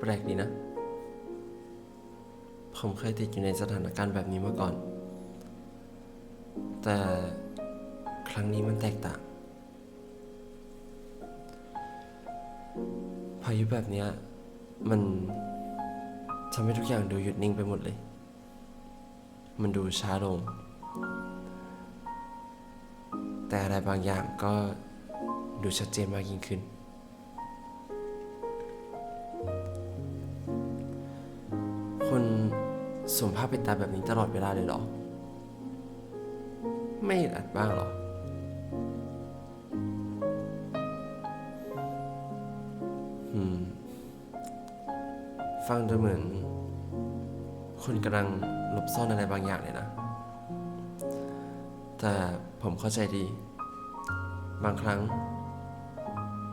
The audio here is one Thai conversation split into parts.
แปลกดีนะ ผมเคยติดอยู่ในสถานการณ์แบบนี้มาก่อน แต่ครั้งนี้มันแตกต่าง พายุแบบนี้มันทำให้ทุกอย่างดูหยุดนิ่งไปหมดเลย มันดูช้าลง แต่อะไรบางอย่างก็ดูชัดเจนมากยิ่งขึ้น สวมผ้าปิดตาแบบนี้ตลอดเวลาเลยเหรอ ไม่อึดอัดบ้างเหรอ อืม ฟังดูเหมือนคุณกำลังหลบซ่อนอะไรบางอย่างเลยนะ แต่ผมเข้าใจดี บางครั้ง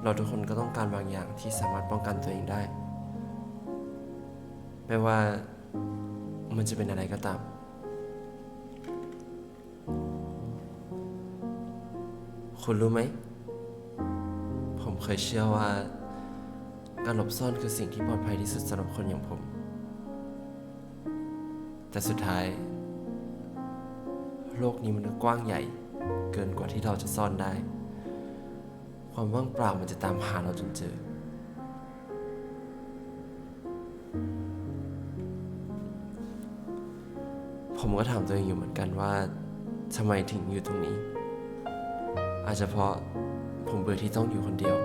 เราทุกคนก็ต้องการบางอย่างที่สามารถป้องกันตัวเองได้ ไม่ว่า มันจะเป็นอะไรก็ตาม คุณรู้ไหม ผมเคยเชื่อว่า การหลบซ่อนคือสิ่งที่ปลอดภัยที่สุดสำหรับคนอย่างผม แต่สุดท้าย โลกนี้มันกว้างใหญ่ เกินกว่าที่เราจะซ่อนได้ ความว่างเปล่ามันจะตามหาเราจนเจอ ผมก็ถามตัวเองอยู่เหมือนกันว่าทำไมถึงอยู่ตรงนี้ อาจจะเพราะผมเบื่อที่ต้องอยู่คนเดียว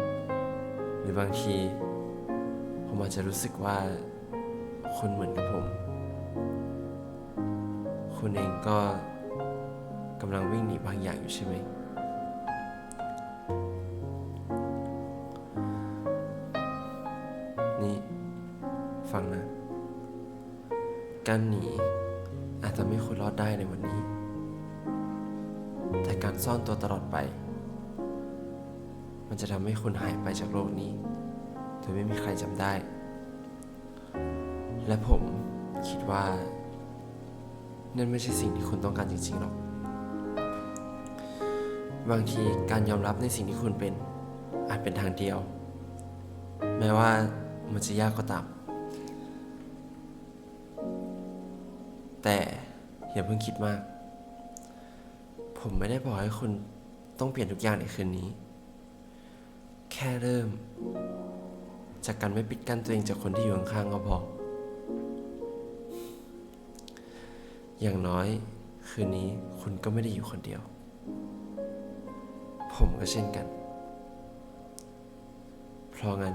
หรือบางที ผมอาจจะรู้สึกว่าคุณเหมือนกับผม คุณเองก็กำลังวิ่งหนีบางอย่างอยู่ใช่ไหมนี่ ฟังนะ การหนี จะไม่คุณรอดได้ในวันนี้ แต่การซ่อนตัวตลอดไป มันจะทำให้คุณหายไปจากโลกนี้โดยไม่มีใครจำได้ และผมคิดว่า นั่นไม่ใช่สิ่งที่คุณต้องการจริงๆหรอก บางทีการยอมรับในสิ่งที่คุณเป็น อาจเป็นทางเดียว แม้ว่ามันจะยากก็ตาม แต่อย่าเพิ่งคิดมาก ผมไม่ได้บอกให้คุณต้องเปลี่ยนทุกอย่างในคืนนี้ แค่เริ่ม จากการไม่ปิดกั้นตัวเองจากคนที่อยู่ข้างๆก็พอ อย่างน้อยคืนนี้คุณก็ไม่ได้อยู่คนเดียว ผมก็เช่นกัน เพราะงั้น